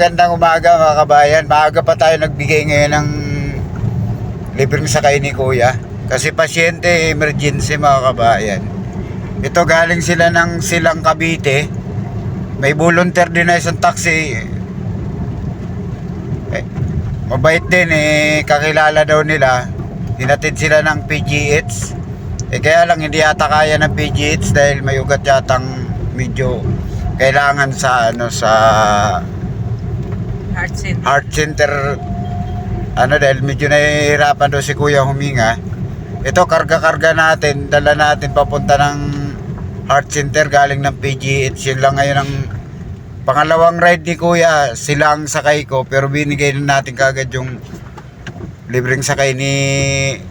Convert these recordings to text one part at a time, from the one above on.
magandang umaga mga kabayan. Maaga pa tayo nagbigay ngayon ng libreng sakay ni Kuya. Kasi pasyente, emergency mga kabayan. Ito galing sila ng Silang Cavite. May volunteer din na isang taxi. Eh, mabait din eh, kakilala daw nila. Hinatid sila ng PGH. Eh kaya lang hindi yata kaya ng PGH dahil may ugat yatang medyo kailangan sa ano sa Heart Center. heart center ano dahil medyo nahihirapan daw si kuya huminga. Ito karga-karga natin dala natin papunta ng heart center galing ng PGH yun lang ngayon ang pangalawang ride ni kuya sila ang sakay ko pero binigay na natin kagad yung libreng sakay ni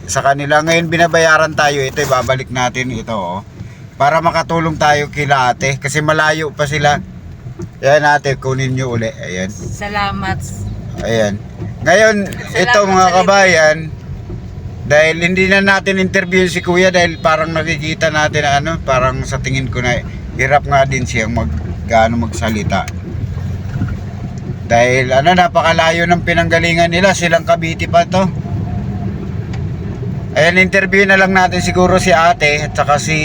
sa kanila. Ngayon binabayaran tayo. Ito ibabalik natin ito oh, para makatulong tayo kila ate kasi malayo pa sila yan ate kunin nyo uli ayan Salamat. Ayan. Ngayon, ito mga kabayan, dahil hindi na natin interview si Kuya dahil parang nakikita natin na ano, parang sa tingin ko na hirap nga din siyang mag gaano magsalita. Dahil ano, napakalayo ng pinanggalingan nila, silang Cavite pa to. Ayan, interview na lang natin siguro si ate at saka si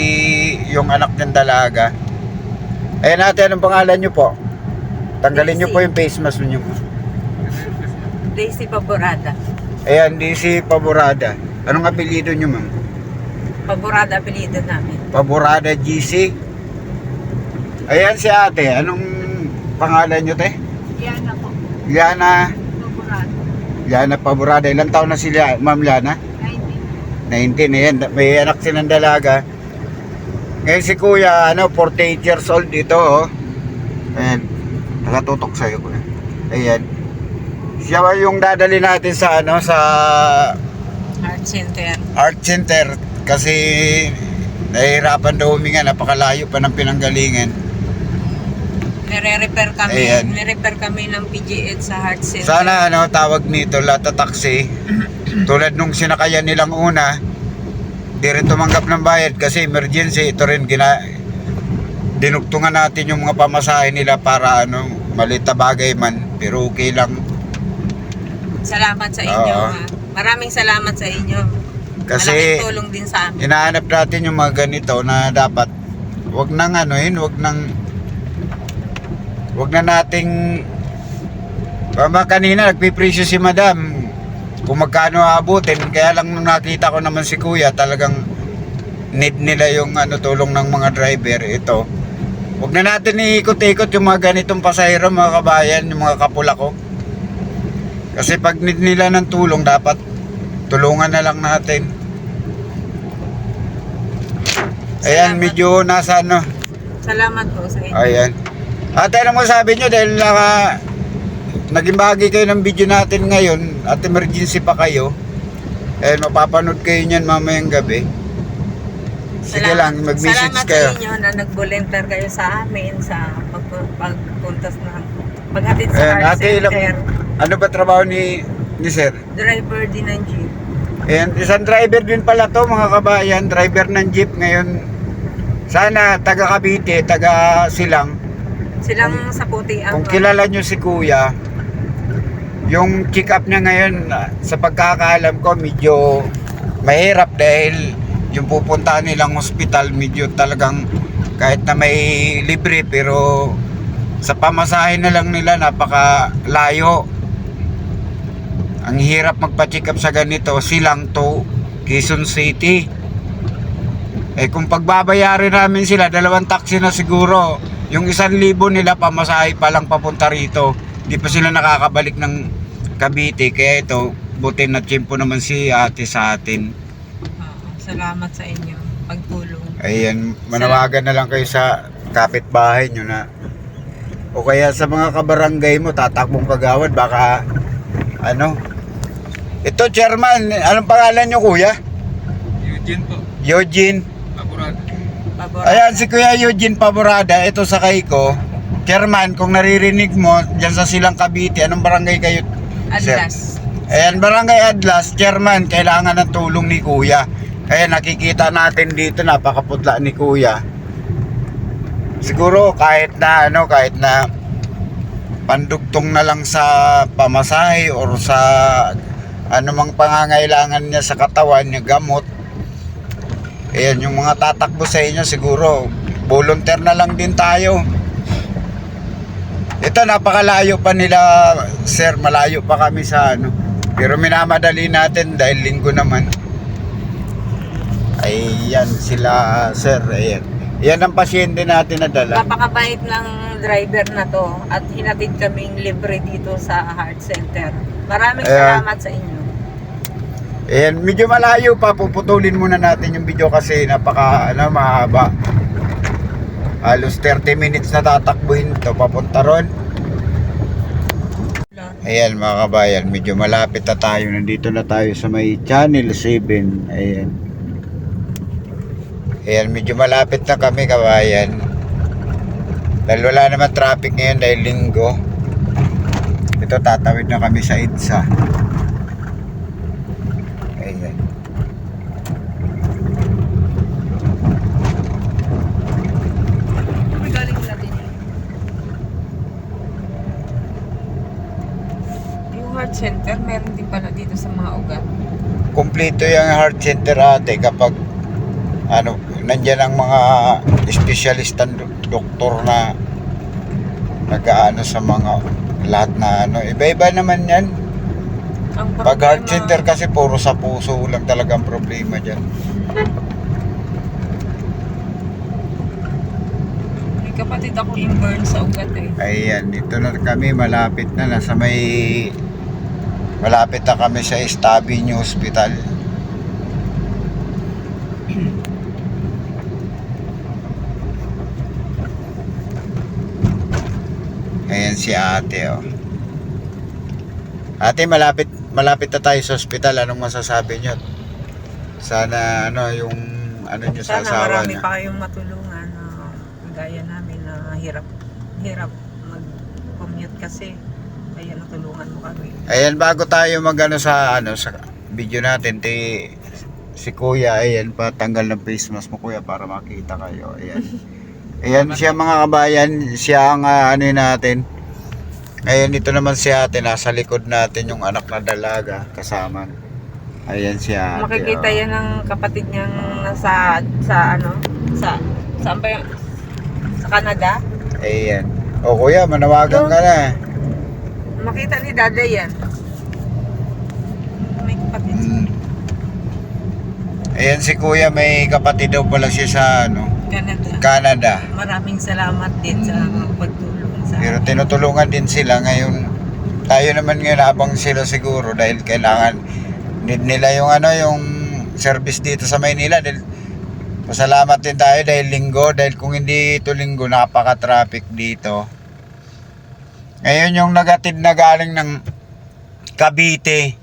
yung anak niyang dalaga. Ayan ate, anong pangalan niyo po? Tanggalin niyo Daisy. po yung face mask niyo. Daisy Paborada. Ayan, DC Paborada. Anong apelyido nyo, ma'am? Paborada apelido namin. Paborada GC. Ayan si ate. Anong pangalan nyo, te? Yan ako. Liana. Paborada. Liana Paborada. Ilang taon na sila, ma'am Liana? 19. Ayan, may anak silang dalaga. Ngayon si kuya, ano, 48 years old dito, oh. Ayan. Nakatutok sa'yo, kuya. Ayan. Siya yung dadali natin sa, ano, sa Heart Center. art center kasi nahihirapan daw huminga, napakalayo pa ng pinanggalingan. Nire-repair kami. Ayan. Nire-repair kami ng PGH sa Heart Center. Sana ano, tawag nito, lata taxi, tulad nung sinakayan nilang una, di rin tumanggap ng bayad kasi emergency, ito rin gina, dinugtungan natin yung mga pamasahe nila para ano, malita bagay man, pero okay lang. Salamat sa inyo. Oo. ha. Maraming salamat sa inyo. Kasi Malaking tulong din sa amin. hinahanap natin yung mga ganito na dapat wag nang ano yun, wag nang wag na nating Mama kanina nagpipresyo si madam kung magkano aabutin kaya lang nung nakita ko naman si kuya talagang need nila yung ano tulong ng mga driver ito wag na natin iikot-ikot yung mga ganitong pasahero mga kabayan yung mga kapula ko kasi pag need nila ng tulong dapat tulungan na lang natin Ayan, Salamat. medyo nasa ano. Salamat po sa inyo. Ayan. Ate, ano mo sabi nyo dahil naka, naging bahagi kayo ng video natin ngayon at emergency pa kayo. Eh, mapapanood kayo niyan mamayang gabi. Sige lang, mag-message salamat kayo. sa inyo na nag-volunteer kayo sa amin sa pag- pagpuntas ng paghatid sa Ayan, ate, Center. ilang, ano ba trabaho ni, ni sir? Driver din ng jeep. Ayan, isang driver din pala to mga kabayan, driver ng jeep ngayon. Sana taga Cavite, taga Silang. Silang sa puti ang Kung kilala nyo si Kuya, yung check up niya ngayon, ah, sa pagkakaalam ko, medyo mahirap dahil yung pupuntahan nilang hospital, medyo talagang kahit na may libre, pero sa pamasahe na lang nila, napaka layo. Ang hirap magpa-check up sa ganito, silang to Quezon City. Eh kung pagbabayarin namin sila, dalawang taxi na siguro. Yung isang libo nila pamasahe pa lang papunta rito. Di pa sila nakakabalik ng Cavite. Kaya ito, buti na tiyempo naman si ate sa atin. Salamat sa inyo. Pagtulong. Ayan, manawagan na lang kayo sa kapitbahay nyo na o kaya sa mga kabarangay mo, tatakbong kagawad, baka ano. Ito, chairman, anong pangalan nyo kuya? Eugene po, Eugene. Apurado. Pabor. Ayan, si Kuya Eugene Paborada, ito sakay ko. Chairman, kung naririnig mo, dyan sa Silang Cavite, anong barangay kayo? sir? Adlas. Ayan, Barangay Adlas, Chairman, kailangan ng tulong ni Kuya. Kaya nakikita natin dito, napakaputla ni Kuya. Siguro kahit na ano, kahit na pandugtong na lang sa pamasahe or sa anumang pangangailangan niya sa katawan niya gamot ayan yung mga tatakbo sa inyo siguro volunteer na lang din tayo. Ito napakalayo pa nila sir. Malayo pa kami sa ano. Pero minamadali natin dahil linggo naman ayan sila sir ayan yan ang pasyente natin na dala Napakabait ng driver na to at hinatid kaming libre dito sa heart center. Maraming Ayan. salamat sa inyo. Ayan, medyo malayo pa. Puputulin muna natin yung video kasi napaka, ano, mahaba. Halos 30 minutes na tatakbuhin ito papunta ron. Ayan mga kabayan, medyo malapit na tayo. Nandito na tayo sa may Channel 7. Ayan. Ayan, medyo malapit na kami kabayan. Dahil wala naman traffic ngayon dahil linggo. Ito tatawid na kami sa EDSA. Ayan. Yun. Yung heart center, meron din pala dito sa mga ugat. kumpleto yung heart center ate kapag ano, nandyan ang mga espesyalista doktor na nag-ano sa mga lahat na ano, iba-iba naman yan. Ang Pag heart problema- center kasi puro sa puso lang talagang problema dyan. May kapatid ako yung burn sa ugat eh. Ayan, dito na kami, malapit na, nasa may malapit na kami sa Estabinyo Hospital. Ayan si ate, oh. Ate, malapit, malapit na tayo sa hospital. Anong masasabi nyo? Sana, ano, yung, ano nyo sa Sana asawa marami niya? pa kayong matulungan na gaya namin na hirap hirap mag-commute kasi. Kaya natulungan mo kami. Ayan, bago tayo magano sa ano sa video natin, ti si Kuya, ayan pa tanggal ng face mask mo Kuya para makita kayo. Ayan. Ayan siya mga kabayan, siya ang ah, ano natin. Ayan ito naman si ate nasa likod natin yung anak na dalaga kasama. Ayan si ate. Makikita oh. yan ng kapatid niyang nasa sa ano sa saan ba yun? Sa Canada. Ayan. O Kuya, manawagan ka na. Makita ni Dada yan. May kapatid. Mm. Ayan si Kuya, may kapatid daw pala siya sa ano, Canada. Canada. Maraming salamat din sa pagtulong sa Pero tinutulungan din sila ngayon. Tayo naman ngayon abang sila siguro dahil kailangan need nila yung ano yung service dito sa Maynila dahil pasalamat din tayo dahil linggo dahil kung hindi ito linggo napaka-traffic dito. Ngayon yung nagatid na galing ng Cavite.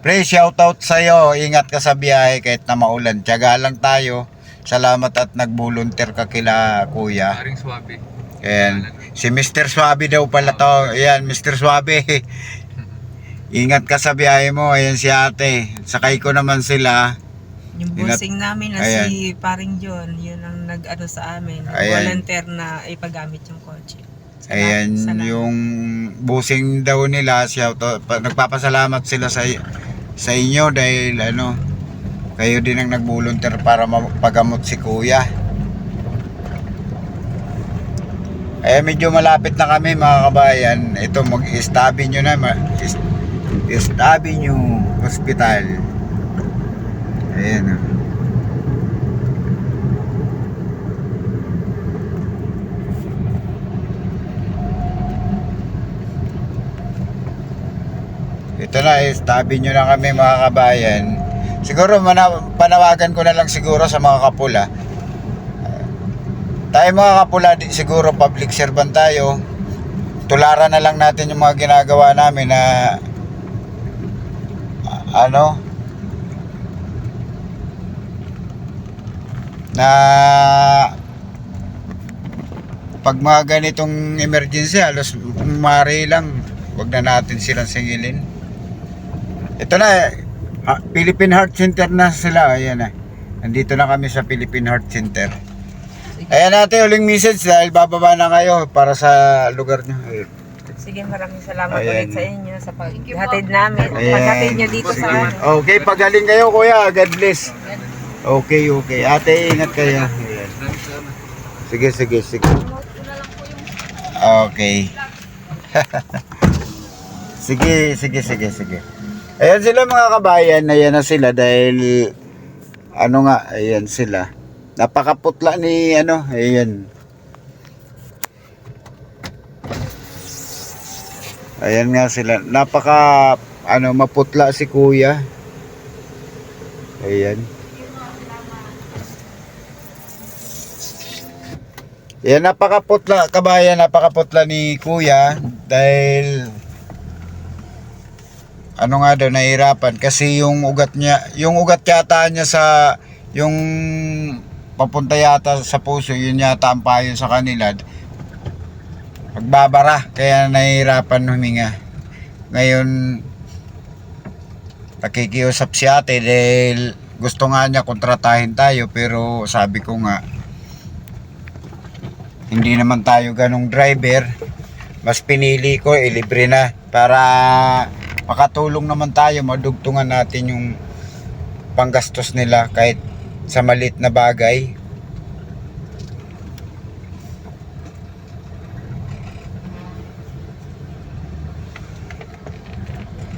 Pre, shoutout sa'yo. Ingat ka sa biyahe kahit na maulan. Tiyaga lang tayo. Salamat at nag-volunteer ka kila kuya. Paring swabe. Ayan. Si Mr. Suabe daw pala to. Ayan, Mr. Suabe. Ingat ka sa biyahe mo. Ayan si ate. Sakay ko naman sila. Yung busing namin na Ayan. si Paring John, yun ang nag-ano sa amin. Ayan. Volunteer na ipagamit yung kotse. Salamat- Ayan, salamat. yung busing daw nila. Siya, to, pa- nagpapasalamat sila sa, sa inyo dahil ano, kayo din ang nag-volunteer para mapagamot si kuya. Eh, medyo malapit na kami mga kabayan. Ito, mag-estabi nyo na. ma- is- Estabi nyo hospital. Ayan. oh. Ito na, estabi nyo na kami mga kabayan. Siguro, mana- panawagan ko na lang siguro sa mga kapula. Tayo mga kapula, siguro public servant tayo. Tularan na lang natin yung mga ginagawa namin na ano? Na pag mga ganitong emergency halos mari lang. Wag na natin silang singilin. Ito na Philippine Heart Center na sila. Ayan na. Nandito na kami sa Philippine Heart Center Ayan natin uling message dahil bababa na kayo para sa lugar nyo. Sige, maraming salamat Ayan. ulit sa inyo sa paghatid namin. Ayan. Paghatid nyo dito Sige. sa amin. Okay, pagaling kayo kuya. God bless. Okay, okay. Ate, ingat kayo. Ayan. Sige, sige, sige. Okay. sige, sige, sige, sige. Ayan sila mga kabayan. Ayan na sila dahil ano nga, ayan sila. Napakaputla ni ano, ayan. Ayan nga sila. Napaka ano maputla si Kuya. Ayan. Yan napakaputla kabayan, napakaputla ni Kuya dahil ano nga daw nahirapan kasi yung ugat niya, yung ugat yata niya sa yung papunta yata sa puso, yun yata ang payo sa kanila. Nagbabara kaya nahihirapan huminga. Ngayon nakikiusap si ate dahil gusto nga niya kontratahin tayo pero sabi ko nga hindi naman tayo ganong driver mas pinili ko ilibre na para makatulong naman tayo madugtungan natin yung panggastos nila kahit sa malit na bagay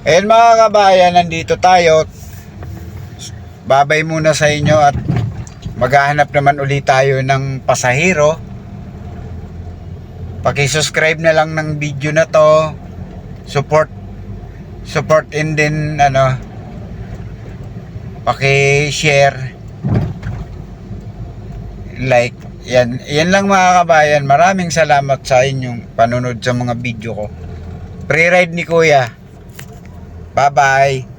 Ayan mga kabayan, nandito tayo. Babay muna sa inyo at maghahanap naman ulit tayo ng pasahero. Paki-subscribe na lang ng video na to. Support support in din ano paki-share like yan yan lang mga kabayan. Maraming salamat sa inyong panunod sa mga video ko. Pre-ride ni kuya. Bye bye